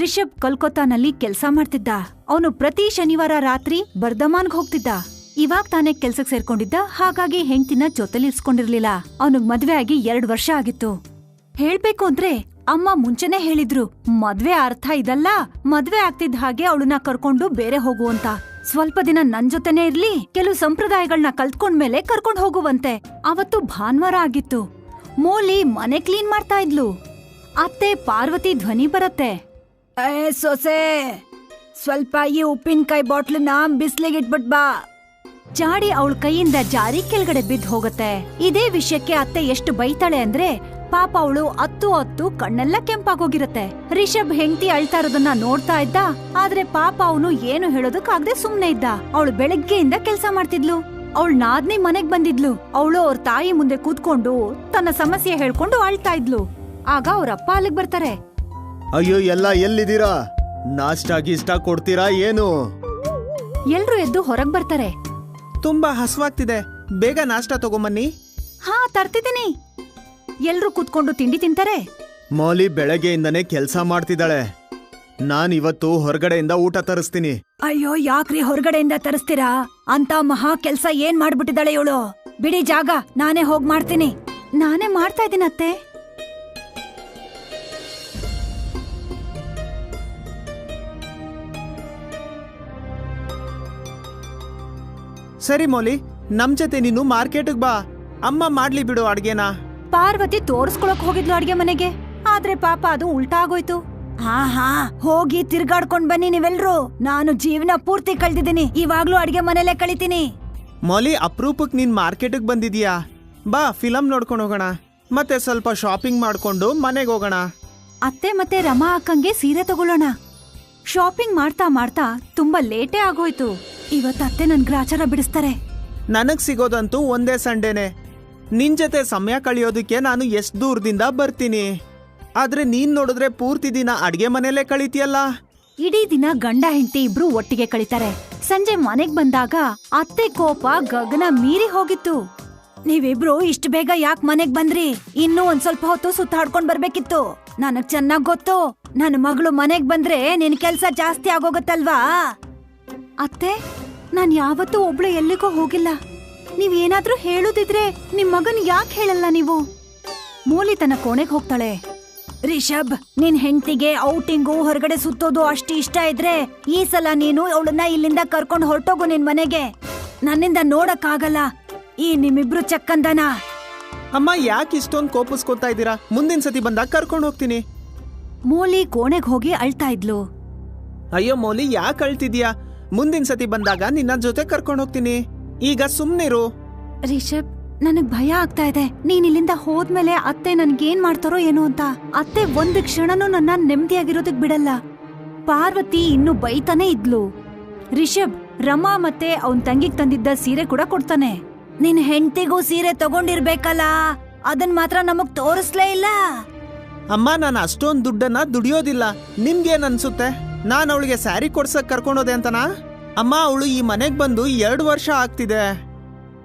ರಿಷಬ್ ಕೋಲ್ಕತ್ತಾನಲ್ಲಿ ಕೆಲ್ಸ ಮಾಡ್ತಿದ್ದ. ಅವನು ಪ್ರತಿ ಶನಿವಾರ ರಾತ್ರಿ ಬರ್ಧಮಾನ್ಗ್ ಹೋಗ್ತಿದ್ದ. ಇವಾಗ ತಾನೇ ಕೆಲ್ಸಕ್ ಸೇರ್ಕೊಂಡಿದ್ದ, ಹಾಗಾಗಿ ಹೆಂಡ್ತಿನ ಜೊತೆಲಿರ್ಸ್ಕೊಂಡಿರ್ಲಿಲ್ಲ ಅವನಿಗ್ ಮದ್ವೆ ಆಗಿ ಎರಡ್ ವರ್ಷ ಆಗಿತ್ತು. ಹೇಳ್ಬೇಕು ಅಂದ್ರೆ ಅಮ್ಮ ಮುಂಚೆನೆ ಹೇಳಿದ್ರು, ಮದ್ವೆ ಅರ್ಥ ಇದಲ್ಲ, ಮದ್ವೆ ಆಗ್ತಿದ್ದ ಹಾಗೆ ಅವಳನ್ನ ಕರ್ಕೊಂಡು ಬೇರೆ ಹೋಗು ಅಂತ. ಸ್ವಲ್ಪ ದಿನ ನನ್ ಜೊತೆನೆ ಇರ್ಲಿ, ಕೆಲವು ಸಂಪ್ರದಾಯಗಳನ್ನ ಕಲ್ತ್ಕೊಂಡ್ಮೇಲೆ ಕರ್ಕೊಂಡ್ ಹೋಗುವಂತೆ. ಅವತ್ತು ಭಾನುವಾರ ಆಗಿತ್ತು. ಮೋಲಿ ಮನೆ ಕ್ಲೀನ್ ಮಾಡ್ತಾ ಇದ್ಲು. ಅತ್ತೆ ಪಾರ್ವತಿ ಧ್ವನಿ ಬರತ್ತೆ. ಏ, ಸೊಸೆ ಸ್ವಲ್ಪ ಈ ಉಪ್ಪಿನಕಾಯಿ ಬಾಟ್ಲನ್ನ ಬಿಸ್ಲಿಗೆ ಇಟ್ಬಿಟ್ ಬಾ. ಜಾಡಿ ಅವಳ ಕೈಯಿಂದ ಜಾರಿ ಕೆಳಗಡೆ ಬಿದ್ದು ಹೋಗತ್ತೆ. ಇದೇ ವಿಷಯಕ್ಕೆ ಅತ್ತೆ ಎಷ್ಟು ಬೈತಾಳೆ ಅಂದ್ರೆ ಪಾಪ ಅವಳು ಹತ್ತು ಹತ್ತು ಕಣ್ಣೆಲ್ಲ ಕೆಂಪಾಗೋಗಿರತ್ತೆ. ರಿಷಬ್ ಹೆಂಡತಿ ಅಳ್ತಾ ಇರೋದನ್ನ ನೋಡ್ತಾ ಇದ್ದ, ಆದ್ರೆ ಪಾಪ ಅವನು ಏನು ಹೇಳೋದಕ್ಕಾಗದೆ ಸುಮ್ನೆ ಇದ್ದ. ಅವಳು ಬೆಳಗ್ಗೆಯಿಂದ ಕೆಲಸ ಮಾಡ್ತಿದ್ಲು. ಅವಳು ನಾದ್ನಿ ಮನೆಗ್ ಬಂದಿದ್ಲು. ಅವಳು ಅವ್ರ ತಾಯಿ ಮುಂದೆ ಕೂತ್ಕೊಂಡು ತನ್ನ ಸಮಸ್ಯೆ ಹೇಳ್ಕೊಂಡು ಅಳ್ತಾ ಇದ್ಲು. ಆಗ ಅವ್ರ ಅಪ್ಪ ಅಲ್ಲಿಗ್ ಬರ್ತಾರೆ. ಅಯ್ಯೋ ಎಲ್ಲ ಎಲ್ಲಿದ್ದೀರಾ? ನಾಷ್ಟ ಗೀಷ್ಟ ಕೊಡ್ತೀರಾ ಏನು? ಎಲ್ರು ಎದ್ದು ಹೊರಗ್ ಬರ್ತಾರೆ. ತುಂಬಾ ಹಸುವಾಗ್ತಿದೆ. ಬೇಗ ನಾಷ್ಟ ತಗೊಂಬನ್ನಿ. ಹಾ ತರ್ತಿದ್ದೀನಿ. ಎಲ್ರು ಕೂತ್ಕೊಂಡು ತಿಂಡಿ ತಿಂತಾರೆ? ಮೌಲಿ ಬೆಳಗ್ಗೆಯಿಂದನೇ ಕೆಲಸ ಮಾಡ್ತಿದ್ದಾಳೆ. ನಾನ್ ಇವತ್ತು ಹೊರಗಡೆಯಿಂದ ಊಟ ತರಿಸ್ತೀನಿ. ಅಯ್ಯೋ ಯಾಕ್ರಿ ಹೊರಗಡೆಯಿಂದ ತರಿಸ್ತೀರಾ? ಅಂತ ಮಹಾ ಕೆಲ್ಸ ಏನ್ ಮಾಡ್ಬಿಟ್ಟಿದ್ದಾಳೆ ಇವಳು? ಬಿಡಿ ಜಾಗ ನಾನೇ ಹೋಗ್ ಮಾಡ್ತೀನಿ. ನಾನೇ ಮಾಡ್ತಾ ಇದ್ದೀನಿ ಸರಿ ಮೋಲಿ ನಮ್ ಜೊತೆ ನೀನು ಮಾರ್ಕೆಟ್ಗ್ ಬಾ. ಅಮ್ಮ ಮಾಡ್ಲಿ ಬಿಡು ಅಡ್ಗೆನ. ಪಾರ್ವತಿ ತೋರ್ಸ್ಕೊಳಕ್ ಹೋಗಿದ್ಲು ಅಡ್ಗೆ ಮನೆಗೆ. ಆದ್ರೆ ಪಾಪ ಅದು ಉಲ್ಟಾ ಆಗೋಯ್ತು ಹಾ ಹಾ ಹೋಗಿ ತಿರ್ಗಾಡ್ಕೊಂಡ್ ಬನ್ನಿ ನೀವೆಲ್ರು. ನಾನು ಜೀವನ ಪೂರ್ತಿ ಕಳ್ದಿದ್ದೀನಿ. ಇವಾಗ್ಲೂ ಅಡ್ಗೆ ಮನೆಯಲ್ಲೇ ಕಳಿತೀನಿ. ಮೌಲಿ ಅಪ್ರೂಪಕ್ ನೀನ್ ಮಾರ್ಕೆಟ್ಗ್ ಬಂದಿದ್ಯಾ? ಬಾ ಫಿಲಂ ನೋಡ್ಕೊಂಡು ಹೋಗೋಣ. ಮತ್ತೆ ಸ್ವಲ್ಪ ಶಾಪಿಂಗ್ ಮಾಡ್ಕೊಂಡು ಮನೆಗೆ ಹೋಗೋಣ. ಅತ್ತೆ ಮತ್ತೆ ರಮಾ ಅಕ್ಕಂಗೆ ಸೀರೆ ತಗೊಳ್ಳೋಣ. ಶಾಪಿಂಗ್ ಮಾಡ್ತಾ ಮಾಡ್ತಾ ತುಂಬಾ ಲೇಟೇ ಆಗೋಯ್ತು. ಇವತ್ ಅತ್ತೆ ನನ್ ಗ್ರಾಚಾರ ಬಿಡಿಸ್ತಾರೆ. ನನಗ್ ಸಿಗೋದಂತೂ ಒಂದೇ ಸಂಡೇನೆ. ನಿನ್ ಜೊತೆ ಸಮಯ ಕಳೆಯೋದಕ್ಕೆ ನಾನು ಎಷ್ಟು ದೂರದಿಂದ ಬರ್ತೀನಿ. ಆದ್ರೆ ನೀನ್ ನೋಡಿದ್ರೆ ಪೂರ್ತಿ ದಿನ ಅಡ್ಗೆ ಮನೆಯಲ್ಲೇ ಕಳೀತಿಯಲ್ಲ. ಇಡೀ ದಿನ ಗಂಡ ಹೆಂಡತಿ ಇಬ್ರು ಒಟ್ಟಿಗೆ ಕಳಿತಾರೆ. ಸಂಜೆ ಮನೆಗ್ ಬಂದಾಗ ಅತ್ತೆ ಕೋಪ ಗಗನ ಮೀರಿ ಹೋಗಿತ್ತು. ನೀವಿಬ್ರು ಇಷ್ಟು ಬೇಗ ಯಾಕ್ ಮನೆಗ್ ಬಂದ್ರಿ? ಇನ್ನೂ ಒಂದ್ ಸ್ವಲ್ಪ ಹೊತ್ತು ಸುತ್ತಾಡ್ಕೊಂಡ್ ಬರ್ಬೇಕಿತ್ತು. ನನಗ್ ಚೆನ್ನಾಗ್ ಗೊತ್ತು. ನನ್ನ ಮಗಳು ಮನೆಗ್ ಬಂದ್ರೆ ನಿನ್ ಕೆಲ್ಸ ಜಾಸ್ತಿ ಆಗೋಗತ್ತಲ್ವಾ? ಅತ್ತೆ ನಾನ್ ಯಾವತ್ತೂ ಒಬ್ಳು ಎಲ್ಲಿಗೂ ಹೋಗಿಲ್ಲ. ನೀವ್ ಏನಾದ್ರೂ ಹೇಳುದಿದ್ರೆ ನಿಮ್ ಮಗನ್ ಯಾಕೆ ಹೇಳಲ್ಲ ನೀವು? ಮೂಲಿ ತನ್ನ ಕೋಣೆಗ್ ಹೋಗ್ತಾಳೆ. ರಿಷಬ್ ನಿನ್ ಹೆಂಡತಿಗೆ ಔಟಿಂಗು ಹೊರಗಡೆ ಸುತ್ತೋದು ಅಷ್ಟು ಇಷ್ಟ ಇದ್ರೆ ಈ ಸಲ ನೀನು ಅವಳನ್ನ ಇಲ್ಲಿಂದ ಕರ್ಕೊಂಡು ಹೊರಟೋಗು ನಿನ್ ಮನೆಗೆ. ನನ್ನಿಂದ ನೋಡಕ್ಕಾಗಲ್ಲ. ಈ ನಿಮ್ಮಿಬ್ರು ಚಕ್ಕಂದನ. ಅಮ್ಮ ಯಾಕೆ ಇಷ್ಟೊಂದು ಕೋಪಿಸ್ಕೊತಾ ಇದ್ದೀರಾ? ಮುಂದಿನ ಸತಿ ಬಂದಾಗ ಕರ್ಕೊಂಡು ಹೋಗ್ತೀನಿ. ಮೂಲಿ ಕೋಣೆಗ್ ಹೋಗಿ ಅಳ್ತಾ ಇದ್ಲು. ಅಯ್ಯೋ ಮೌಲಿ ಯಾಕೆ ಅಳ್ತಿದ್ಯಾ ಮುಂದಿನ ಸತಿ ಬಂದಾಗ ನಿನ್ನ ಜೊತೆ ಕರ್ಕೊಂಡು ಹೋಗ್ತೀನಿ. ಈಗ ಸುಮ್ನಿರು ರಿಷಬ್ ನನಗ್ ಭಯ ಆಗ್ತಾ ಇದೆ. ನೀನ್ ಇಲ್ಲಿಂದ ಹೋದ್ಮೇಲೆ ಅತ್ತೆ ನನ್ಗೇನ್ ಮಾಡ್ತಾರೋ ಏನು ಅಂತ. ಅತ್ತೆ ಒಂದ್ ಕ್ಷಣನೂ ನನ್ನ ನೆಮ್ಮದಿಯಾಗಿರೋದಕ್ ಬಿಡಲ್ಲ. ಪಾರ್ವತಿ ಇನ್ನು ಬೈತಾನೆ ಇದ್ಲು. ರಿಷಬ್ ರಮಾ ಮತ್ತೆ ಅವನ್ ತಂಗಿಗ್ ತಂದಿದ್ದ ಸೀರೆ ಕೂಡ ಕೊಡ್ತಾನೆ. ನಿನ್ ಹೆಂಡತಿಗೂ ಸೀರೆ ತಗೊಂಡಿರ್ಬೇಕಲ್ಲ. ಅದನ್ ಮಾತ್ರ ನಮಗ್ ತೋರಿಸ್ಲೇ ಇಲ್ಲ. ಅಮ್ಮ ನಾನು ಅಷ್ಟೊಂದು ದುಡ್ಡನ್ನ ದುಡಿಯೋದಿಲ್ಲ. ನಿಮ್ಗೇನ್ ಅನ್ಸುತ್ತೆ? ನಾನು ಅವಳಿಗೆ ಸ್ಯಾರಿ ಕೊಡ್ಸಕ್ ಕರ್ಕೊಂಡೋದೆ ಅಂತನಾ? ಅಮ್ಮ, ಅವಳು ಈ ಮನೆಗೆ ಬಂದು ಎರಡು ವರ್ಷ ಆಗ್ತಿದೆ.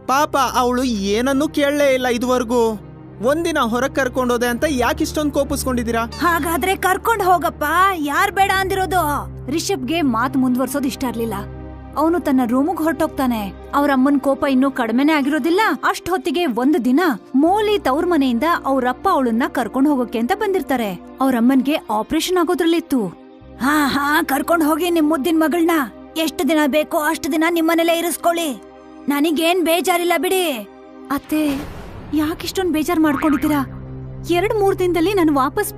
ಪಾಪ, ಅವಳು ಏನನ್ನೂ ಕೇಳಲೇ ಇಲ್ಲ ಇದುವರೆಗೂ. ಒಂದಿನ ಹೊರಗೆ ಕರ್ಕೊಂಡೋದೆ ಅಂತ ಯಾಕೆ ಇಷ್ಟೊಂದು ಕೋಪಿಸ್ಕೊಂಡಿದ್ದೀರಾ? ಹಾಗಾದ್ರೆ ಕರ್ಕೊಂಡು ಹೋಗಪ್ಪ. ಯಾರ್ ಬೇಡ ಅಂದಿರೋದು? ರಿಷಬ್ಗೆ ಮಾತು ಮುಂದುವರ್ಸೋದು ಇಷ್ಟ ಇರ್ಲಿಲ್ಲ. ಅವನು ತನ್ನ ರೂಮಿಗೆ ಹೊರಟೋಗ್ತಾನೆ. ಅವ್ರ ಅಮ್ಮನ್ ಕೋಪ ಇನ್ನೂ ಕಡಿಮೆನೆ ಆಗಿರೋದಿಲ್ಲ. ಅಷ್ಟ್ ಹೊತ್ತಿಗೆ ಒಂದು ದಿನ ಮೋಲಿ ತವ್ರ ಮನೆಯಿಂದ ಅವ್ರಪ್ಪ ಅವಳನ್ನ ಕರ್ಕೊಂಡು ಹೋಗೋಕೆ ಅಂತ ಬಂದಿರ್ತಾರೆ. ಅವ್ರ ಅಮ್ಮನ್ಗೆ ಆಪರೇಷನ್ ಆಗೋದ್ರಲ್ಲಿತ್ತು. ಹಾ ಹಾ ಕರ್ಕೊಂಡ್ ಹೋಗಿ ನಿಮ್ ಮುದ್ದಿನ ಮಗಳನ್ನ ಎಷ್ಟು ದಿನ ಬೇಕೋ ಅಷ್ಟು ದಿನ ನಿಮ್ಮನೆಲ್ಲೇ ಇರಿಸ್ಕೊಳ್ಳಿ. ನನಗೇನ್ ಬೇಜಾರಿಲ್ಲ ಬಿಡಿ. ಅತ್ತೆ ಯಾಕಿಷ್ಟೊಂದ್ ಬೇಜಾರ್ ಮಾಡ್ಕೊಂಡಿದ್ದೀರಾ? ಎರಡ್ ಮೂರ್ ದಿನದಲ್ಲಿ ನಾನು ವಾಪಸ್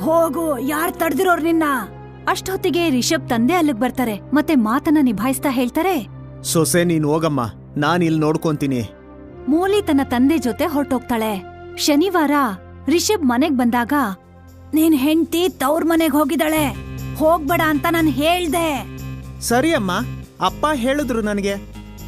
ಹೋಗು ಯಾರ್ ತಡ್ದಿರೋರ್ ನಿನ್ನ? ಅಷ್ಟೊತ್ತಿಗೆ ರಿಷಬ್ ತಂದೆ ಅಲ್ಲಿಗ್ ಬರ್ತಾರೆ ಮತ್ತೆ ಮಾತನ್ನ ನಿಭಾಯಿಸ್ತಾ ಹೇಳ್ತಾರೆ. ಸೊಸೆ ನೀನ್ ಹೋಗಮ್ಮ. ನಾನು ಇಲ್ಲಿ ನೋಡ್ಕೊಂತೀನಿ. ಮೂಲಿ ತನ್ನ ತಂದೆ ಜೊತೆ ಹೊರಟೋಗ್ತಾಳೆ. ಶನಿವಾರ ರಿಷಬ್ ಮನೆಗ್ ಬಂದಾಗ ನೀನ್ ಹೆಂಡತಿ ತವ್ರ ಮನೆಗ್ ಹೋಗಿದ್ದಾಳೆ. ಹೋಗ್ಬೇಡ ಅಂತ ನಾನ್ ಹೇಳ್ದೆ. ಸರಿ ಅಮ್ಮ ಅಪ್ಪ ಹೇಳಿದ್ರು ನನಗೆ.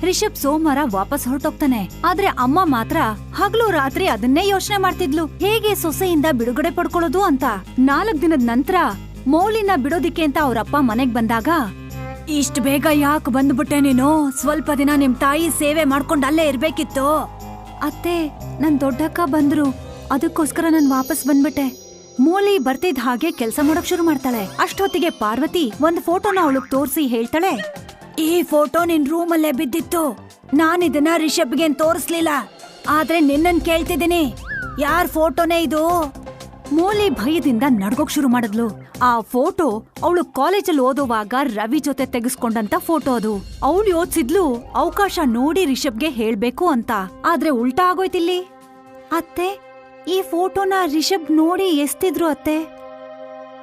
ರಿಷಬ್ ಸೋಮವಾರ ವಾಪಸ್ ಹೊರಟೋಗ್ತಾನೆ. ಆದ್ರೆ ಅಮ್ಮ ಮಾತ್ರ ಹಗಲು ರಾತ್ರಿ ಅದನ್ನೇ ಯೋಚನೆ ಮಾಡ್ತಿದ್ಲು. ಹೇಗೆ ಸೊಸೆಯಿಂದ ಬಿಡುಗಡೆ ಪಡ್ಕೊಳ್ಳೋದು ಅಂತ. ನಾಲ್ಕ್ ದಿನದ ನಂತರ ಮೌಲಿನ ಬಿಡೋದಿಕ್ಕೆ ಅಂತ ಅವ್ರಪ್ಪ ಮನೆಗ್ ಬಂದಾಗ ಇಷ್ಟ್ ಬೇಗ ಯಾಕೆ ಬಂದ್ಬಿಟ್ಟೆ ನೀನು? ಸ್ವಲ್ಪ ದಿನ ನಿಮ್ ತಾಯಿ ಸೇವೆ ಮಾಡ್ಕೊಂಡು ಅಲ್ಲೇ ಇರ್ಬೇಕಿತ್ತು. ಅತ್ತೆ ನನ್ ದೊಡ್ಡಕ್ಕ ಬಂದ್ರು. ಅದಕ್ಕೋಸ್ಕರ ನಾನು ವಾಪಸ್ ಬಂದ್ಬಿಟ್ಟೆ. ಮೂಲಿ ಬರ್ತಿದ್ ಹಾಗೆ ಕೆಲಸ ಮಾಡಕ್ ಶುರು ಮಾಡ್ತಾಳೆ. ಅಷ್ಟೊತ್ತಿಗೆ ಪಾರ್ವತಿ ಒಂದ್ ಫೋಟೋನ ಅವಳಗ್ ತೋರಿಸಿ ಹೇಳ್ತಾಳೆ. ಈ ಫೋಟೋ ನಿನ್ ರೂಮ್ ಅಲ್ಲೇ ಬಿದ್ದಿತ್ತು. ನಾನ್ ಇದನ್ನ ರಿಷಬ್ಗೆ ತೋರಿಸ್ಲಿಲ್ಲ. ಆದ್ರೆ ನಿನ್ನನ್ ಕೇಳ್ತಿದ್ದೀನಿ. ಯಾರ್ ಫೋಟೋನೇ ಇದು? ಮೂಲಿ ಭಯದಿಂದ ನಡ್ಗೋಕ್ ಶುರು ಮಾಡಿದ್ಲು. ಆ ಫೋಟೋ ಅವಳು ಕಾಲೇಜಲ್ಲಿ ಓದುವಾಗ ರವಿ ಜೊತೆ ತೆಗೆಸ್ಕೊಂಡಂತ ಫೋಟೋ ಅದು. ಅವಳು ಯೋಚಿಸಿದ್ಲು, ಅವಕಾಶ ನೋಡಿ ರಿಷಬ್ಗೆ ಹೇಳ್ಬೇಕು ಅಂತ. ಆದ್ರೆ ಉಲ್ಟಾ ಆಗೋಯ್ತಿಲ್ಲಿ. ಅತ್ತೆ ಈ ಫೋಟೋನ ರಿಷಬ್ ನೋಡಿ ಎಸ್ತಿದ್ರು ಅತ್ತೆ?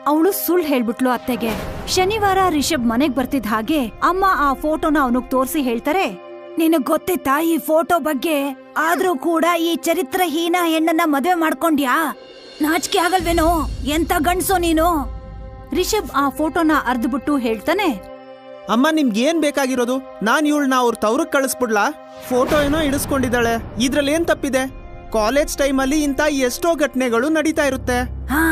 ಅವಳು ಸುಳ್ಳು ಹೇಳ್ಬಿಟ್ಲು ಅತ್ತೆಗೆ. ಶನಿವಾರ ರಿಷಬ್ ಮನೆಗ್ ಬರ್ತಿದ್ ಹಾಗೆ ಅಮ್ಮ ಆ ಫೋಟೋನ ಅವನಿಗೆ ತೋರಿಸಿ ಹೇಳ್ತಾರೆ, ನಿನಗ್ ಗೊತ್ತಿತ್ತಾ ಈ ಫೋಟೋ ಬಗ್ಗೆ? ಆದ್ರೂ ಕೂಡ ಈ ಚರಿತ್ರಹೀನ ಹೆಣ್ಣನ್ನ ಮದುವೆ ಮಾಡ್ಕೊಂಡ್ಯಾ? ನಾಚಿಕೆ ಆಗಲ್ವೇನೋ? ಎಂತ ಗಂಡ್ಸೋ ನೀನು? ರಿಷಬ್ ಆ ಫೋಟೋನ ಅರ್ದ್ಬಿಟ್ಟು ಹೇಳ್ತಾನೆ, ಅಮ್ಮ, ನಿಮ್ಗೆ ಏನ್ ಬೇಕಾಗಿರೋದು? ನಾನ್ ಇವಳನ್ನ ಅವ್ರ ತವ್ರಕ್ ಕಳಿಸ್ಬಿಡ್ಲಾ? ಫೋಟೋ ಏನೋ ಇಡಿಸ್ಕೊಂಡಿದ್ದಾಳೆ. ಇದ್ರಲ್ಲಿ ಏನ್ ತಪ್ಪಿದೆ? ಕಾಲೇಜ್ ಟೈಮಲ್ಲಿ ಇಂಥ ಎಷ್ಟೋ ಘಟನೆಗಳು ನಡೀತಾ ಇರುತ್ತೆ. ಹಾ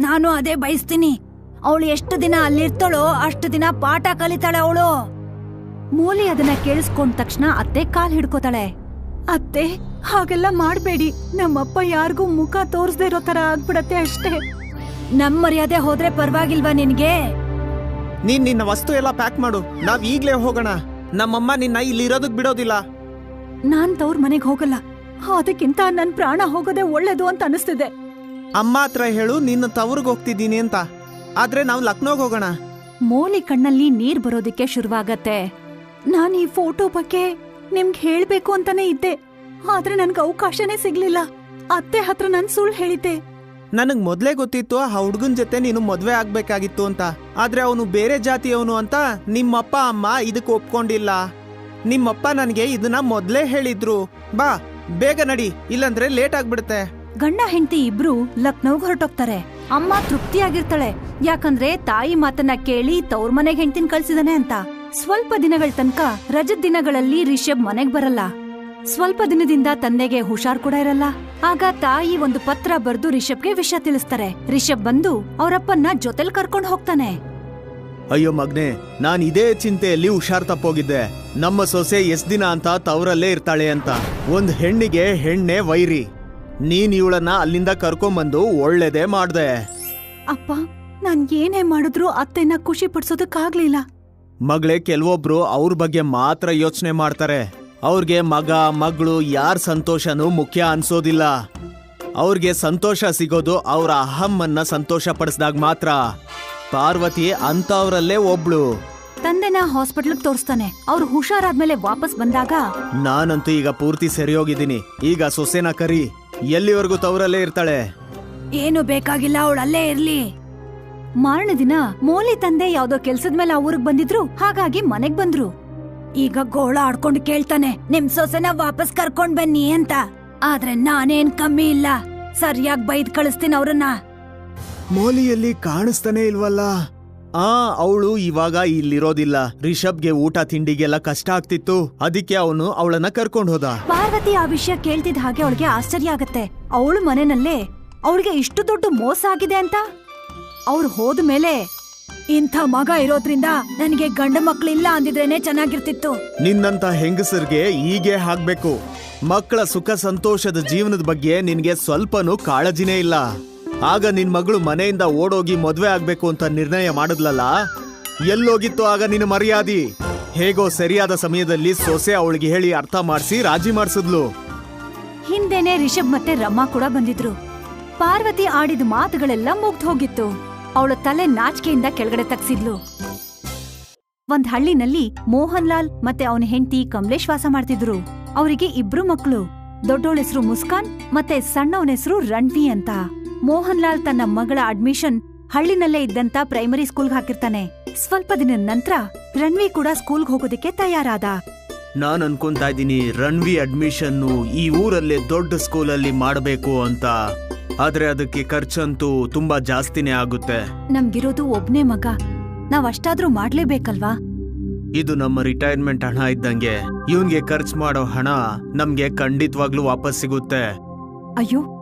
ನಾನು ಅದೇ ಬಯಸ್ತೀನಿ. ಅವಳು ಎಷ್ಟು ದಿನ ಅಲ್ಲಿರ್ತಾಳೋ ಅಷ್ಟು ದಿನ ಪಾಠ ಕಲಿತಾಳೆ ಅವಳು. ಮೂಲಿ ಅದನ್ನ ಕೇಳಿಸ್ಕೊಂಡ ತಕ್ಷಣ ಅತ್ತೆ ಕಾಲ್ ಹಿಡ್ಕೋತಾಳೆ. ಅತ್ತೆ ಹಾಗೆಲ್ಲ ಮಾಡ್ಬೇಡಿ. ನಮ್ಮಪ್ಪ ಯಾರಿಗೂ ಮುಖ ತೋರಿಸದೇ ಇರೋ ತರ ಆಗ್ಬಿಡತ್ತೆ ಅಷ್ಟೇ. ನಮ್ ಮರ್ಯಾದೆ ಹೋದ್ರೆ ಪರವಾಗಿಲ್ವಾ ನಿನ್ಗೆ? ನೀನ್ ನಿನ್ನ ವಸ್ತು ಎಲ್ಲ ಪ್ಯಾಕ್ ಮಾಡು. ನಾವ್ ಈಗ್ಲೇ ಹೋಗೋಣ. ನಮ್ಮಮ್ಮ ನಿನ್ನ ಇಲ್ಲಿ ಇರೋದಕ್ ಬಿಡೋದಿಲ್ಲ. ನಾನ್ ತವ್ರ ಮನೆಗ್ ಹೋಗಲ್ಲ. ಅದಕ್ಕಿಂತ ನನ್ ಪ್ರಾಣ ಹೋಗೋದೇ ಒಳ್ಳೇದು ಅಂತ ಅನಿಸ್ತಿದೆ. ಅಮ್ಮ ಹತ್ರ ಹೇಳು ನಿನ್ನ ತವ್ರಿಗೆ ಹೋಗ್ತಿದ್ದೀನಿ ಅಂತ. ಆದ್ರೆ ನಾವು ಲಕ್ನೋಗ್ ಹೋಗೋಣ. ಮೋಲಿ ಕಣ್ಣಲ್ಲಿ ನೀರ್ ಬರೋದಿಕ್ಕೆ ಶುರುವಾಗತ್ತೆ. ನಾನ್ ಈ ಫೋಟೋ ಬಗ್ಗೆ ನಿಮ್ಗೆ ಹೇಳ್ಬೇಕು ಅಂತಾನೆ ಇದ್ದೆ. ಆದ್ರೆ ನನ್ಗೆ ಅವಕಾಶನೇ ಸಿಗ್ಲಿಲ್ಲ. ಅತ್ತೆ ಹತ್ರ ನನ್ ಸುಳ್ಳು ಹೇಳಿದ್ದೆ. ನನಗ್ ಮೊದ್ಲೇ ಗೊತ್ತಿತ್ತು ಆ ಹುಡ್ಗನ್ ಜೊತೆ ನೀನು ಮದ್ವೆ ಆಗ್ಬೇಕಾಗಿತ್ತು ಅಂತ. ಆದ್ರೆ ಅವನು ಬೇರೆ ಜಾತಿಯವನು ಅಂತ ನಿಮ್ಮಪ್ಪ ಅಮ್ಮ ಇದಕ್ ಒಪ್ಕೊಂಡಿಲ್ಲ. ನಿಮ್ಮಪ್ಪ ನನಗೆ ಇದನ್ನ ಮೊದ್ಲೇ ಹೇಳಿದ್ರು. ಬಾ. ಬೇಗ ನಡಿ, ಇಲ್ಲಂದ್ರೆ ಲೇಟ್ ಆಗ್ಬಿಡುತ್ತೆ. ಗಂಡ ಹೆಂಡತಿ ಇಬ್ರು ಲಕ್ನೋಗ್ ಹೊರಟೋಗ್ತಾರೆ. ಅಮ್ಮ ತೃಪ್ತಿಯಾಗಿರ್ತಾಳೆ. ಯಾಕಂದ್ರೆ ತಾಯಿ ಮಾತನ್ನ ಕೇಳಿ ತವ್ರ ಮನೆಗೆ ಹೆಂಡತಿನ ಕಳ್ಸಿದಾನೆ ಅಂತ. ಸ್ವಲ್ಪ ದಿನಗಳ ತನಕ ರಜದ ದಿನಗಳಲ್ಲಿ ರಿಷಬ್ ಮನೆಗ್ ಬರಲ್ಲ. ಸ್ವಲ್ಪ ದಿನದಿಂದ ತಂದೆಗೆ ಹುಷಾರ್ ಕೂಡ ಇರಲ್ಲ. ಆಗ ತಾಯಿ ಒಂದು ಪತ್ರ ಬರೆದು ರಿಷಬ್ಗೆ ವಿಷಯ ತಿಳಿಸ್ತಾರೆ. ರಿಷಬ್ ಬಂದು ಅವರಪ್ಪನ್ನ ಜೊತೆಲ್ ಕರ್ಕೊಂಡು ಹೋಗ್ತಾನೆ. ಅಯ್ಯೋ ಮಗ್ನೆ ನಾನು ಇದೇ ಚಿಂತೆಯಲ್ಲಿ ಹುಷಾರ್ ತಪ್ಪೋಗಿದ್ದೆ. ನಮ್ಮ ಸೊಸೆ ಎಷ್ಟ್ ದಿನ ಅಂತ ತವರಲ್ಲೇ ಇರ್ತಾಳೆ ಅಂತ. ಒಂದ್ ಹೆಣ್ಣಿಗೆ ಹೆಣ್ಣೆ ವೈರಿ. ನೀನ್ ಇವಳನ್ನ ಅಲ್ಲಿಂದ ಕರ್ಕೊಂಬಂದು ಒಳ್ಳೇದೇ ಮಾಡ್ದೆ. ಅಪ್ಪ ನಾನ್ ಏನೇ ಮಾಡಿದ್ರು ಅತ್ತೆನ ಖುಷಿ ಪಡಿಸೋದಕ್ಕಾಗ್ಲಿಲ್ಲ. ಮಗಳೇ ಕೆಲವೊಬ್ರು ಅವ್ರ ಬಗ್ಗೆ ಮಾತ್ರ ಯೋಚನೆ ಮಾಡ್ತಾರೆ. ಅವ್ರಿಗೆ ಮಗ ಮಗಳು ಯಾರ್ ಸಂತೋಷನೂ ಮುಖ್ಯ ಅನ್ಸೋದಿಲ್ಲ. ಅವ್ರಿಗೆ ಸಂತೋಷ ಸಿಗೋದು ಅವ್ರ ಅಹಮ್ಮನ್ನ ಸಂತೋಷ ಪಡಿಸ್ದಾಗ ಮಾತ್ರ. ಪಾರ್ವತಿ ಅಂತವ್ರಲ್ಲೇ ಒಬ್ಳು. ತಂದೆನ ಹಾಸ್ಪಿಟ್ಲ್ಗ್ ತೋರಿಸ್ತಾನೆ. ಅವ್ರು ಹುಷಾರಾದ್ಮೇಲೆ ವಾಪಸ್ ಬಂದಾಗ ನಾನಂತೂ ಈಗ ಪೂರ್ತಿ ಸರಿ ಹೋಗಿದ್ದೀನಿ ಈಗ ಸೊಸೆನ ಕರಿ. ಎಲ್ಲಿವರೆಗೂ ತವರಲ್ಲೇ ಇರ್ತಾಳೆ? ಏನು ಬೇಕಾಗಿಲ್ಲ ಅವಳು ಅಲ್ಲೇ ಇರ್ಲಿ. ಮಾರನೇ ದಿನ ಮೋಲಿ ತಂದೆ ಯಾವ್ದೋ ಕೆಲ್ಸದ ಮೇಲೆ ಆ ಊರಿಗೆ ಬಂದಿದ್ರು ಹಾಗಾಗಿ ಮನೆಗ್ ಬಂದ್ರು. ಈಗ ಗೋಳ ಆಡ್ಕೊಂಡು ಕೇಳ್ತಾನೆ ನಿಮ್ ಸೊಸೆನ ವಾಪಸ್ ಕರ್ಕೊಂಡ್ ಬನ್ನಿ ಅಂತ. ಆದ್ರೆ ನಾನೇನ್ ಕಮ್ಮಿ ಇಲ್ಲ. ಸರಿಯಾಗಿ ಬೈದ್ ಕಳಿಸ್ತೀನಿ ಅವ್ರನ್ನ. ಮೋಲಿಯಲ್ಲಿ ಕಾಣಿಸ್ತಾನೆ ಇಲ್ವಲ್ಲ? ಆ ಅವಳು ಇವಾಗ ಇಲ್ಲಿರೋದಿಲ್ಲ. ರಿಷಬ್ಗೆ ಊಟ ತಿಂಡಿಗೆಲ್ಲ ಕಷ್ಟ ಆಗ್ತಿತ್ತು. ಅದಕ್ಕೆ ಅವನು ಅವಳನ್ನ ಕರ್ಕೊಂಡು ಹೋದ. ಪಾರ್ವತಿ ಆ ವಿಷಯ ಕೇಳ್ತಿದ್ ಹಾಗೆ ಅವಳಿಗೆ ಆಶ್ಚರ್ಯ ಆಗತ್ತೆ. ಅವಳು ಮನೆನಲ್ಲೇ ಅವಳಿಗೆ ಇಷ್ಟು ದೊಡ್ಡ ಮೋಸ ಆಗಿದೆ ಅಂತ? ಅವ್ರು ಹೋದ ಮೇಲೆ ಇಂಥ ಮಗ ಇರೋದ್ರಿಂದ ನನಗೆ ಗಂಡ ಮಕ್ಳಿಲ್ಲ ಅಂದಿದ್ರೇನೆ ಚೆನ್ನಾಗಿರ್ತಿತ್ತು. ನಿನ್ನಂತ ಹೆಂಗಸರಿಗೆ ಹೀಗೆ ಆಗ್ಬೇಕು. ಮಕ್ಕಳ ಸುಖ ಸಂತೋಷದ ಜೀವನದ ಬಗ್ಗೆ ನಿನ್ಗೆ ಸ್ವಲ್ಪನೂ ಕಾಳಜಿನೇ ಇಲ್ಲ. ಆಗ ನಿನ್ ಮಗಳು ಮನೆಯಿಂದ ಓಡೋಗಿ ಮದ್ವೆ ಆಗ್ಬೇಕು ಅಂತ ನಿರ್ಣಯ ಮಾಡಿದ್ಲಲ್ಲ? ಎಲ್ಲೋಗಿತ್ತು ಆಗ ನಿನ್ನ ಮರ್ಯಾದಿ. ಹೇಗೋ ಸರಿಯಾದ ಸಮಯದಲ್ಲಿ ಸೊಸೆ ಅವಳಿಗೆ ಹೇಳಿ ಅರ್ಥ ಮಾಡಿಸಿ ರಾಜಿ ಮಾಡಿಸಿದ್ಲು. ಹಿಂದೆನೆ ರಿಷಬ್ ಮತ್ತೆ ರಮ್ಮ ಕೂಡ ಬಂದಿದ್ರು. ಪಾರ್ವತಿ ಆಡಿದ ಮಾತುಗಳೆಲ್ಲ ಮುಗ್ದು ಹೋಗಿತ್ತು. ಅವಳ ತಲೆ ನಾಚಿಕೆಯಿಂದ ಕೆಳಗಡೆ ತಗ್ಸಿದ್ಲು. ಒಂದ್ ಹಳ್ಳಿನಲ್ಲಿ ಮೋಹನ್ ಲಾಲ್ ಮತ್ತೆ ಅವನ ಹೆಂಡತಿ ಕಮಲೇಶ್ ವಾಸ ಮಾಡ್ತಿದ್ರು. ಅವರಿಗೆ ಇಬ್ರು ಮಕ್ಕಳು ದೊಡ್ಡೋಳ ಹೆಸರು ಮುಸ್ಕಾನ್ ಮತ್ತೆ ಸಣ್ಣವನ ಹೆಸರು ರಣ್ವಿ ಅಂತ. ಮೋಹನ್ ಲಾಲ್ ತನ್ನ ಮಗಳ ಅಡ್ಮಿಷನ್ ಹಳ್ಳಿನಲ್ಲೇ ಇದ್ದಂತ ಪ್ರೈಮರಿ ಸ್ಕೂಲ್ಗೆ ಹಾಕಿರ್ತಾನೆ. ಸ್ವಲ್ಪ ದಿನದ ನಂತರ ರಣ್ವಿ ಕೂಡ ಸ್ಕೂಲ್ಗೆ ಹೋಗೋದಕ್ಕೆ ತಯಾರಾದ. ನಾನ್ ಅನ್ಕೊಂತಾ ಇದ್ದೀನಿ ರಣ್ವಿ ಅಡ್ಮಿಷನ್ ಈ ಊರಲ್ಲೇ ದೊಡ್ಡ ಸ್ಕೂಲಲ್ಲಿ ಮಾಡಬೇಕು ಅಂತ. ಆದ್ರೆ ಅದಕ್ಕೆ ಖರ್ಚಂತೂ ತುಂಬಾ ಜಾಸ್ತಿನೇ ಆಗುತ್ತೆ. ನಮ್ಗಿರೋದು ಒಬ್ನೇ ಮಗ. ನಾವ್ ಅಷ್ಟಾದ್ರೂ ಮಾಡ್ಲೇಬೇಕಲ್ವಾ? ಇದು ನಮ್ಮ ರಿಟೈರ್ಮೆಂಟ್ ಹಣ ಇದ್ದಂಗೆ. ಇವನ್ಗೆ ಖರ್ಚು ಮಾಡೋ ಹಣ ನಮ್ಗೆ ಖಂಡಿತವಾಗ್ಲೂ ವಾಪಸ್ ಸಿಗುತ್ತೆ. ಅಯ್ಯೋ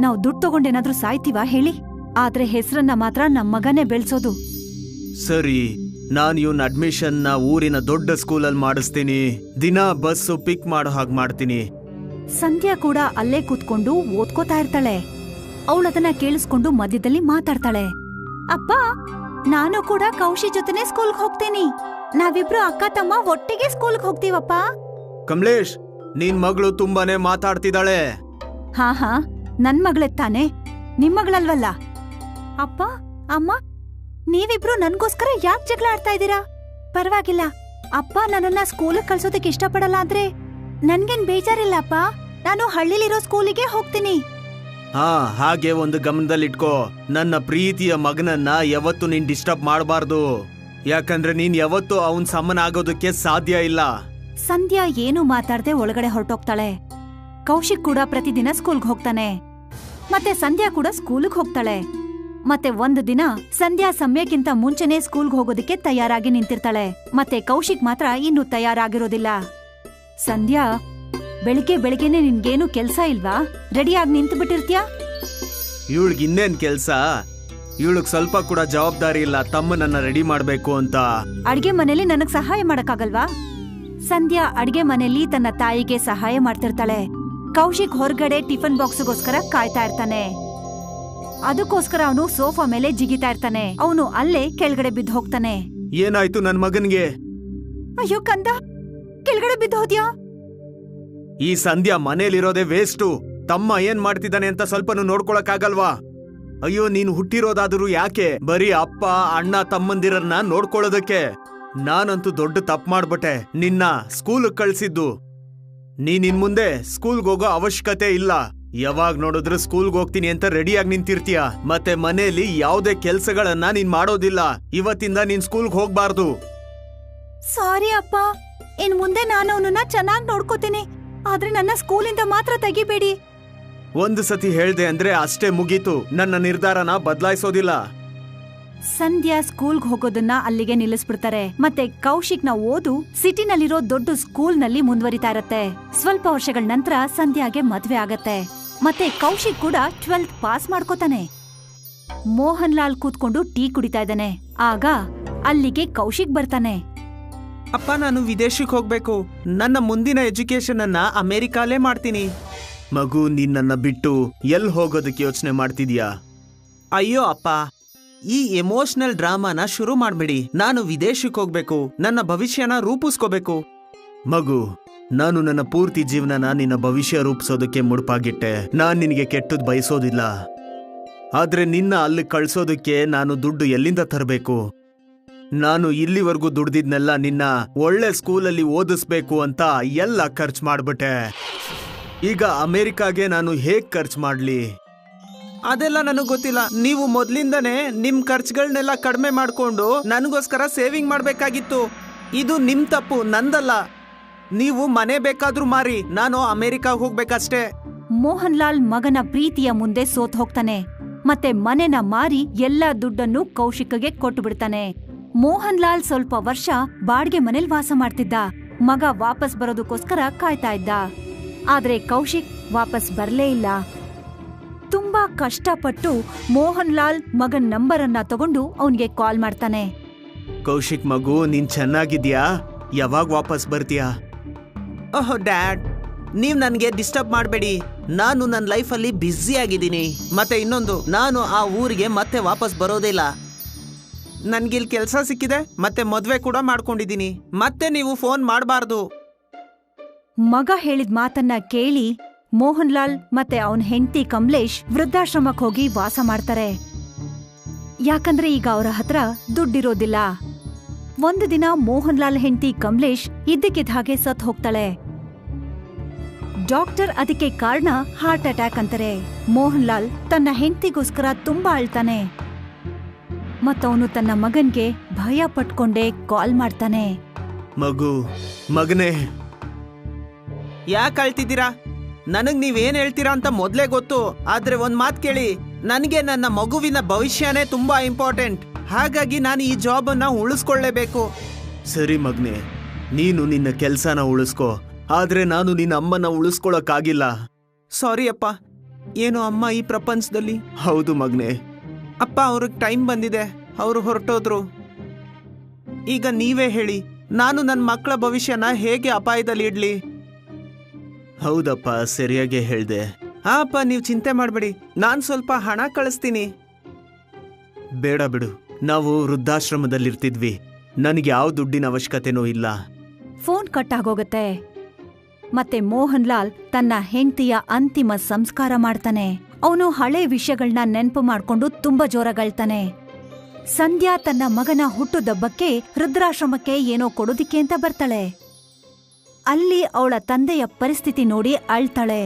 ನಾವ್ ದುಡ್ಡು ತಗೊಂಡೇನಾದ್ರೂ ಸಾಯ್ತೀವಾ ಹೇಳಿ? ಆದ್ರೆ ಹೆಸರನ್ನ ಮಾತ್ರ ನಮ್ಮ ಮಗನೇ ಬೆಳ್ಸೋದು. ಸರಿ ನಾನು ಇವನ್ ಅಡ್ಮಿಷನ್ನ ಊರಿನ ದೊಡ್ಡ ಸ್ಕೂಲಲ್ಲಿ ಮಾಡಿಸ್ತೀನಿ. ದಿನ ಬಸ್ಸು ಪಿಕ್ ಮಾಡೋ ಹಾಗೆ ಮಾಡ್ತೀನಿ. ಸಂಧ್ಯಾ ಕೂಡ ಅಲ್ಲೇ ಕೂತ್ಕೊಂಡು ಓದ್ಕೋತಾ ಇರ್ತಾಳೆ. ಅವಳದನ್ನ ಕೇಳಿಸ್ಕೊಂಡು ಮಧ್ಯದಲ್ಲಿ ಮಾತಾಡ್ತಾಳೆ. ಅಪ್ಪ ನಾನು ಕೂಡ ಕೌಶಿ ಜೊತೆನೆ ಸ್ಕೂಲ್ಗೆ ಹೋಗ್ತೀನಿ. ನಾವಿಬ್ರು ಅಕ್ಕ ತಮ್ಮ ಒಟ್ಟಿಗೆ ಸ್ಕೂಲ್ಗೆ ಹೋಗ್ತೀವಪ್ಪ. ಕಮಲೇಶ್ ನಿನ್ ಮಗಳು ತುಂಬಾನೇ ಮಾತಾಡ್ತಿದ್ದಾಳೆ. ಹಾ ಹಾ. ನನ್ ಮಗಳೇ ತಾನೆ? ನಿಮ್ ಮಗಳಲ್ವಲ್ಲ? ಅಪ್ಪ ಅಮ್ಮ ನೀವಿಬ್ರು ನನ್ಗೋಸ್ಕರ ಯಾಕೆ ಜಗಳ ಆಡ್ತಾ ಇದ್ದೀರಾ? ಪರವಾಗಿಲ್ಲ. ಅಪ್ಪ ನನ್ನನ್ನ ಸ್ಕೂಲಿಗೆ ಕಳ್ಸೋದಕ್ಕೆ ಇಷ್ಟಪಡಲ್ಲ ಅಂದ್ರೆ ನನ್ಗೇನ್ ಬೇಜಾರಿಲ್ಲ ಅಪ್ಪ? ನಾನು ಹಳ್ಳಿಲಿರೋ ಸ್ಕೂಲಿಗೆ ಹೋಗ್ತೀನಿ. ಹಾ ಹಾಗೆ ಒಂದು ಗಮನದಲ್ಲಿಟ್ಕೋ. ನನ್ನ ಪ್ರೀತಿಯ ಮಗನನ್ನ ಯಾವತ್ತು ನೀನ್ ಡಿಸ್ಟರ್ಬ್ ಮಾಡಬಾರ್ದು. ಯಾಕಂದ್ರೆ ನೀನ್ ಯಾವತ್ತು ಅವನ್ ಸಮನ ಆಗೋದಕ್ಕೆ ಸಾಧ್ಯ ಇಲ್ಲ. ಸಂಧ್ಯಾ ಏನು ಮಾತಾಡದೆ ಒಳಗಡೆ ಹೊರಟೋಗ್ತಾಳೆ. ಕೌಶಿಕ್ ಕೂಡ ಪ್ರತಿದಿನ ಸ್ಕೂಲ್ಗೆ ಹೋಗ್ತಾನೆ. ಮತ್ತೆ ಸಂಧ್ಯಾ ಕೂಡ ಸ್ಕೂಲ್ಗೆ ಹೋಗ್ತಾಳೆ. ಮತ್ತೆ ಒಂದು ದಿನ ಸಂಧ್ಯಾ ಸಮಯಕ್ಕಿಂತ ಮುಂಚೆನೆ ಸ್ಕೂಲ್ಗೆ ಹೋಗೋದಕ್ಕೆ ತಯಾರಾಗಿ ನಿಂತಿರ್ತಾಳೆ. ಮತ್ತೆ ಕೌಶಿಕ್ ಮಾತ್ರ ಇನ್ನು ತಯಾರಾಗಿರೋದಿಲ್ಲ. ಸಂಧ್ಯಾ ಬೆಳಿಗ್ಗೆ ಬೆಳಿಗ್ಗೆನೆ ನಿನ್ಗೇನು ಕೆಲ್ಸ ಇಲ್ವಾ? ರೆಡಿಯಾಗಿ ನಿಂತು ಬಿಟ್ಟಿರ್ತೀಯಾ ಇವಳಿಗೆ ಇನ್ನೇನ್ ಕೆಲ್ಸ? ಇವಳಿಗೆ ಸ್ವಲ್ಪ ಕೂಡ ಜವಾಬ್ದಾರಿ ಇಲ್ಲ ತಮ್ಮನನ್ನ ರೆಡಿ ಮಾಡ್ಬೇಕು ಅಂತ. ಅಡಿಗೆ ಮನೇಲಿ ನನಗ್ ಸಹಾಯ ಮಾಡಕ್ಕಾಗಲ್ವಾ? ಸಂಧ್ಯಾ ಅಡಿಗೆ ಮನೆಯಲ್ಲಿ ತನ್ನ ತಾಯಿಗೆ ಸಹಾಯ ಮಾಡ್ತಿರ್ತಾಳೆ. ಕೌಶಿಕ್ ಹೊರಗಡೆ ಟಿಫನ್ ಬಾಕ್ಸ್ಗೋಸ್ಕರ ಕಾಯ್ತಾ ಇರ್ತಾನೆ. ಅದಕ್ಕೋಸ್ಕರ ಅವನು ಸೋಫಾ ಮೇಲೆ ಜಿಗಿತಾ ಇರ್ತಾನೆ. ಅವನು ಅಲ್ಲೇ ಕೆಳಗಡೆ ಬಿದ್ದು ಹೋಗ್ತಾನೆ. ಏನಾಯ್ತು ನನ್ ಮಗನ್ಗೆ? ಅಯ್ಯೋ ಕಂದ ಕೆಳಗಡೆ ಬಿದ್ದು ಹೋದ್ಯಾ? ಈ ಸಂಧ್ಯಾ ಮನೇಲಿರೋದೇ ವೇಸ್ಟು. ತಮ್ಮ ಏನ್ ಮಾಡ್ತಿದ್ದಾನೆ ಅಂತ ಸ್ವಲ್ಪನೂ ನೋಡ್ಕೊಳಕ್ಕಾಗಲ್ವಾ? ಅಯ್ಯೋ ನೀನು ಹುಟ್ಟಿರೋದಾದ್ರೂ ಯಾಕೆ? ಬರೀ ಅಪ್ಪ ಅಣ್ಣ ತಮ್ಮಂದಿರನ್ನ ನೋಡ್ಕೊಳ್ಳೋದಕ್ಕೆ. ನಾನಂತೂ ದೊಡ್ಡ ತಪ್ಪು ಮಾಡ್ಬಿಟ್ಟೆ. ನಿನ್ನ ಸ್ಕೂಲ್ ಕಳ್ಸಿದ್ದು. ನೀನ್ ಇನ್ ಮುಂದೆ ಸ್ಕೂಲ್ಗೆ ಹೋಗೋ ಅವಶ್ಯಕತೆ ಇಲ್ಲ. ಯಾವಾಗ ನೋಡಿದ್ರು ಸ್ಕೂಲ್ಗೆ ಹೋಗ್ತೀನಿ ಅಂತ ರೆಡಿಯಾಗಿ ನಿಂತಿರ್ತೀಯ. ಮತ್ತೆ ಮನೆಯಲ್ಲಿ ಯಾವುದೇ ಕೆಲ್ಸಗಳನ್ನ ನೀನ್ ಮಾಡೋದಿಲ್ಲ. ಇವತ್ತಿಂದ ನೀನ್ ಸ್ಕೂಲ್ಗೆ ಹೋಗ್ಬಾರ್ದು. ಸಾರಿ ಅಪ್ಪ. ಇನ್ ಮುಂದೆ ನಾನು ಅವನನ್ನ ಚೆನ್ನಾಗಿ ನೋಡ್ಕೋತೀನಿ. ಆದ್ರೆ ನನ್ನ ಸ್ಕೂಲಿಂದ ಮಾತ್ರ ತೆಗಿಬೇಡಿ. ಒಂದು ಸತಿ ಹೇಳ್ದೆ ಅಂದ್ರೆ ಅಷ್ಟೇ ಮುಗೀತು. ನನ್ನ ನಿರ್ಧಾರನ ಬದಲಾಯಿಸೋದಿಲ್ಲ. ಸಂಧ್ಯಾ ಸ್ಕೂಲ್ಗ್ ಹೋಗೋದನ್ನ ಅಲ್ಲಿಗೆ ನಿಲ್ಲಿಸ್ಬಿಡ್ತಾರೆ. ಮತ್ತೆ ಕೌಶಿಕ್ನ ಓದು ಸಿಟಿನಲ್ಲಿರೋ ದೊಡ್ಡ ಸ್ಕೂಲ್ನಲ್ಲಿ ಮುಂದುವರಿತಾ ಇರತ್ತೆ. ಸ್ವಲ್ಪ ವರ್ಷಗಳ ನಂತರ ಸಂಧ್ಯಾಗೆ ಮದ್ವೆ ಆಗತ್ತೆ. ಮತ್ತೆ ಕೌಶಿಕ್ ಕೂಡ ಟ್ವೆಲ್ತ್ ಪಾಸ್ ಮಾಡ್ಕೋತಾನೆ. ಮೋಹನ್ ಲಾಲ್ ಕೂತ್ಕೊಂಡು ಟೀ ಕುಡಿತಾ ಇದ್ದಾನೆ. ಆಗ ಅಲ್ಲಿಗೆ ಕೌಶಿಕ್ ಬರ್ತಾನೆ. ಅಪ್ಪ ನಾನು ವಿದೇಶಕ್ಕೆ ಹೋಗ್ಬೇಕು. ನನ್ನ ಮುಂದಿನ ಎಜುಕೇಶನ್ ಅನ್ನ ಅಮೆರಿಕಾಲೇ ಮಾಡ್ತೀನಿ. ಮಗು ನಿನ್ನನ್ನ ಬಿಟ್ಟು ಎಲ್ ಹೋಗೋದಕ್ಕೆ ಯೋಚನೆ ಮಾಡ್ತಿದ್ಯಾ? ಅಯ್ಯೋ ಅಪ್ಪ ಈ ಎಮೋಷನಲ್ ಡ್ರಾಮಾನ ಶುರು ಮಾಡ್ಬಿಡಿ. ನಾನು ವಿದೇಶಕ್ಕೆ ಹೋಗ್ಬೇಕು. ನನ್ನ ಭವಿಷ್ಯನ ರೂಪಿಸ್ಕೋಬೇಕು. ಮಗು, ನಾನು ನನ್ನ ಪೂರ್ತಿ ಜೀವನನ ನಿನ್ನ ಭವಿಷ್ಯ ರೂಪಿಸೋದಕ್ಕೆ ಮುಡುಪಾಗಿಟ್ಟೆ. ನಾನು ನಿನಗೆ ಕೆಟ್ಟದ್ ಬಯಸೋದಿಲ್ಲ. ಆದ್ರೆ ನಿನ್ನ ಅಲ್ಲಿ ಕಳ್ಸೋದಕ್ಕೆ ನಾನು ದುಡ್ಡು ಎಲ್ಲಿಂದ ತರಬೇಕು? ನಾನು ಇಲ್ಲಿವರೆಗೂ ದುಡ್ದಿದ್ನೆಲ್ಲ ನಿನ್ನ ಒಳ್ಳೆ ಸ್ಕೂಲಲ್ಲಿ ಓದಿಸ್ಬೇಕು ಅಂತ ಎಲ್ಲ ಖರ್ಚು ಮಾಡ್ಬಿಟ್ಟೆ. ಈಗ ಅಮೆರಿಕಾಗೆ ನಾನು ಹೇಗ್ ಖರ್ಚು ಮಾಡ್ಲಿ? ಅದೆಲ್ಲ ನನಗೆ ಗೊತ್ತಿಲ್ಲ. ನೀವು ಮೊದ್ಲಿಂದನೇ ನಿಮ್ ಖರ್ಚುಗಳನ್ನೆಲ್ಲ ಕಡಿಮೆ ಮಾಡ್ಕೊಂಡು ನನಗೋಸ್ಕರ ಸೇವಿಂಗ್ ಮಾಡ್ಬೇಕಾಗಿತ್ತು. ಇದು ನಿಮ್ ತಪ್ಪು, ನಂದಲ್ಲ. ನೀವು ಮನೆ ಬೇಕಾದ್ರೂ ಮಾರಿ, ನಾನು ಅಮೆರಿಕ ಹೋಗ್ಬೇಕಷ್ಟೇ. ಮೋಹನ್ ಲಾಲ್ ಮಗನ ಪ್ರೀತಿಯ ಮುಂದೆ ಸೋತ್ ಹೋಗ್ತಾನೆ. ಮತ್ತೆ ಮನೆನ ಮಾರಿ ಎಲ್ಲಾ ದುಡ್ಡನ್ನು ಕೌಶಿಕಗೆ ಕೊಟ್ಟು ಬಿಡ್ತಾನೆ. ಮೋಹನ್ ಲಾಲ್ ಸ್ವಲ್ಪ ವರ್ಷ ಬಾಡಿಗೆ ಮನೇಲಿ ವಾಸ ಮಾಡ್ತಿದ್ದ. ಮಗ ವಾಪಸ್ ಬರೋದಕ್ಕೋಸ್ಕರ ಕಾಯ್ತಾ ಇದ್ದ. ಆದ್ರೆ ಕೌಶಿಕ್ ವಾಪಸ್ ಬರ್ಲೇ ಇಲ್ಲ. ತುಂಬಾ ಕಷ್ಟಪಟ್ಟು ಮೋಹನ್ ಲಾಲ್ ಮಗನ್ ನಂಬರ್ ಅನ್ನ ತಗೊಂಡು ಅವನಿಗೆ ಕಾಲ್ ಮಾಡ್ತಾನೆ. ಕೌಶಿಕ್ ಮಗು ನೀನ್ ಚೆನ್ನಾಗಿದ್ಯಾ? ಯಾವಾಗ ವಾಪಸ್ ಬರ್ತೀಯಾ? ಓಹೋ ಡ್ಯಾಡ್. ನೀವ್ ನನಗೆ ಡಿಸ್ಟರ್ಬ್ ಮಾಡಬೇಡಿ. ನಾನು ನನ್ನ ಲೈಫಲ್ಲಿ ಬ್ಯುಸಿ ಆಗಿದ್ದೀನಿ. ಮತ್ತೆ ಇನ್ನೊಂದು ನಾನು ಆ ಊರಿಗೆ ಮತ್ತೆ ವಾಪಸ್ ಬರೋದಿಲ್ಲ ನನ್ಗಿಲ್ ಕೆಲಸ ಸಿಕ್ಕಿದೆ ಮತ್ತೆ ಮದ್ವೆ ಕೂಡ ಮಾಡ್ಕೊಂಡಿದ್ದೀನಿ. ಮತ್ತೆ ನೀವು ಫೋನ್ ಮಾಡಬಾರ್ದು. ಮಗ ಹೇಳಿದ ಮಾತನ್ನ ಕೇಳಿ ಮೋಹನ್ ಲಾಲ್ ಮತ್ತೆ ಅವನ್ ಹೆಂಡತಿ ಕಮಲೇಶ್ ವೃದ್ಧಾಶ್ರಮಕ್ ಹೋಗಿ ವಾಸ ಮಾಡ್ತಾರೆ. ಯಾಕಂದ್ರೆ ಈಗ ಅವರ ಹತ್ರ ದುಡ್ಡಿರೋದಿಲ್ಲ. ಒಂದು ದಿನ ಮೋಹನ್ ಲಾಲ್ ಹೆಂಡತಿ ಕಮಲೇಶ್ ಇದ್ದಕ್ಕಿದ್ದ ಹಾಗೆ ಸತ್ ಹೋಗ್ತಾಳೆ. ಡಾಕ್ಟರ್ ಅದಕ್ಕೆ ಕಾರಣ ಹಾರ್ಟ್ ಅಟ್ಯಾಕ್ ಅಂತಾರೆ. ಮೋಹನ್ ಲಾಲ್ ತನ್ನ ಹೆಂಡತಿಗೋಸ್ಕರ ತುಂಬಾ ಅಳ್ತಾನೆ. ಮತ್ತವನು ತನ್ನ ಮಗನ್ಗೆ ಭಯ ಪಟ್ಕೊಂಡೇ ಕಾಲ್ ಮಾಡ್ತಾನೆ. ಮಗು ಮಗನೇ. ಯಾಕೆ ಅಳ್ತಿದ್ದೀರಾ? ನನಗ್ ನೀವೇನ್ ಹೇಳ್ತೀರಾ ಅಂತ ಮೊದ್ಲೇ ಗೊತ್ತು ಆದ್ರೆ ಒಂದ್ ಮಾತ್ ಕೇಳಿ. ನನಗೆ ನನ್ನ ಮಗುವಿನ ಭವಿಷ್ಯನೇ ತುಂಬಾ ಇಂಪಾರ್ಟೆಂಟ್. ಹಾಗಾಗಿ ನಾನು ಈ ಜಾಬ್ ಅನ್ನ ಉಳಿಸ್ಕೊಳ್ಳೇಬೇಕು. ಸರಿ ಮಗ್ನೆ ನೀನು ನಿನ್ನ ಕೆಲ್ಸನ ಉಳಿಸ್ಕೋ. ಆದ್ರೆ ನಾನು ನಿನ್ನ ಅಮ್ಮನ ಉಳಿಸ್ಕೊಳಕ್ಕಾಗಿಲ್ಲ. ಸಾರಿ ಅಪ್ಪ ಏನು ಅಮ್ಮ ಈ ಪ್ರಪಂಚದಲ್ಲಿ? ಹೌದು ಮಗ್ನೆ. ಅಪ್ಪ ಅವ್ರಿಗೆ ಟೈಮ್ ಬಂದಿದೆ ಅವರು ಹೊರಟೋದ್ರು. ಈಗ ನೀವೇ ಹೇಳಿ ನಾನು ನನ್ನ ಮಕ್ಕಳ ಭವಿಷ್ಯನ ಹೇಗೆ ಅಪಾಯದಲ್ಲಿ ಇಡ್ಲಿ ಹೌದಪ್ಪ, ಸರಿಯಾಗಿ ಹೇಳ್ದೆ. ಹಾ ಅಪ್ಪ ನೀವು ಚಿಂತೆ ಮಾಡಬೇಡಿ. ನಾನು ಸ್ವಲ್ಪ ಹಣ ಕಳಿಸ್ತೀನಿ. ಬೇಡ ಬಿಡು. ನಾವು ವೃದ್ಧಾಶ್ರಮದಲ್ಲಿರ್ತಿದ್ವಿ. ನನಗೆ ಯಾವ ದುಡ್ಡಿನ ಅವಶ್ಯಕತೆನೂ ಇಲ್ಲ. ಫೋನ್ ಕಟ್ ಆಗೋಗತ್ತೆ ಮತ್ತೆ ಮೋಹನ್ ಲಾಲ್ ತನ್ನ ಹೆಂಡತಿಯ ಅಂತಿಮ ಸಂಸ್ಕಾರ ಮಾಡ್ತಾನೆ. ಅವನು ಹಳೆ ವಿಷಯಗಳನ್ನ ನೆನಪು ಮಾಡ್ಕೊಂಡು ತುಂಬಾ ಜೋರಗಳ್ತಾನೆ. ಸಂಧ್ಯಾ ತನ್ನ ಮಗನ ಹುಟ್ಟುದಬ್ಬಕ್ಕೆ ರುದ್ರಾಶ್ರಮಕ್ಕೆ ಏನೋ ಕೊಡೋದಿಕ್ಕೆ ಅಂತ ಬರ್ತಾಳೆ. ಅಲ್ಲಿ ಅವಳ ತಂದೆಯ ಪರಿಸ್ಥಿತಿ ನೋಡಿ ಅಳ್ತಾಳೆ.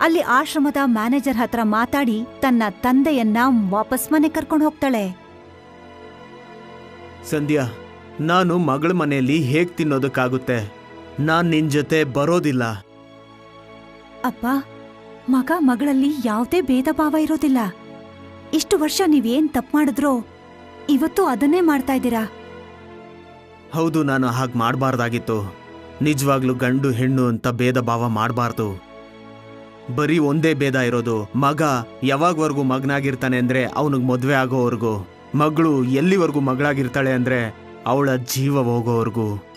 ಅಲ್ಲಿ ಆಶ್ರಮದ ಮ್ಯಾನೇಜರ್ ಹತ್ರ ಮಾತಾಡಿ ತನ್ನ ತಂದೆಯನ್ನ ವಾಪಸ್ ಮನೆ ಕರ್ಕೊಂಡು ಹೋಗ್ತಾಳೆ. ಸಂಧ್ಯಾ ನಾನು ಮಗಳ ಮನೆಯಲ್ಲಿ ಹೇಗ್ ತಿನ್ನೋದಕ್ಕಾಗುತ್ತೆ? ನಾನ್ ನಿನ್ ಜೊತೆ ಬರೋದಿಲ್ಲ. ಅಪ್ಪ ಮಗ ಮಗಳಲ್ಲಿ ಯಾವುದೇ ಭೇದ ಭಾವ ಇರೋದಿಲ್ಲ. ಇಷ್ಟು ವರ್ಷ ನೀವೇನ್ ತಪ್ಪು ಮಾಡಿದ್ರೋ ಇವತ್ತು ಅದನ್ನೇ ಮಾಡ್ತಾ ಇದ್ದೀರಾ? ಹೌದು ನಾನು ಹಾಗೆ ಮಾಡಬಾರ್ದಾಗಿತ್ತು. ನಿಜವಾಗ್ಲೂ ಗಂಡು ಹೆಣ್ಣು ಅಂತ ಭೇದ ಭಾವ ಮಾಡಬಾರ್ದು. ಬರೀ ಒಂದೇ ಭೇದ ಇರೋದು, ಮಗ ಯಾವಾಗವರೆಗೂ ಮಗನಾಗಿರ್ತಾನೆ ಅಂದ್ರೆ ಅವನಿಗೆ ಮದುವೆ ಆಗೋವರೆಗೂ. ಮಗಳು ಎಲ್ಲಿವರೆಗೂ ಮಗಳಾಗಿರ್ತಾಳೆ ಅಂದ್ರೆ ಅವಳ ಜೀವ ಹೋಗೋವರೆಗೂ.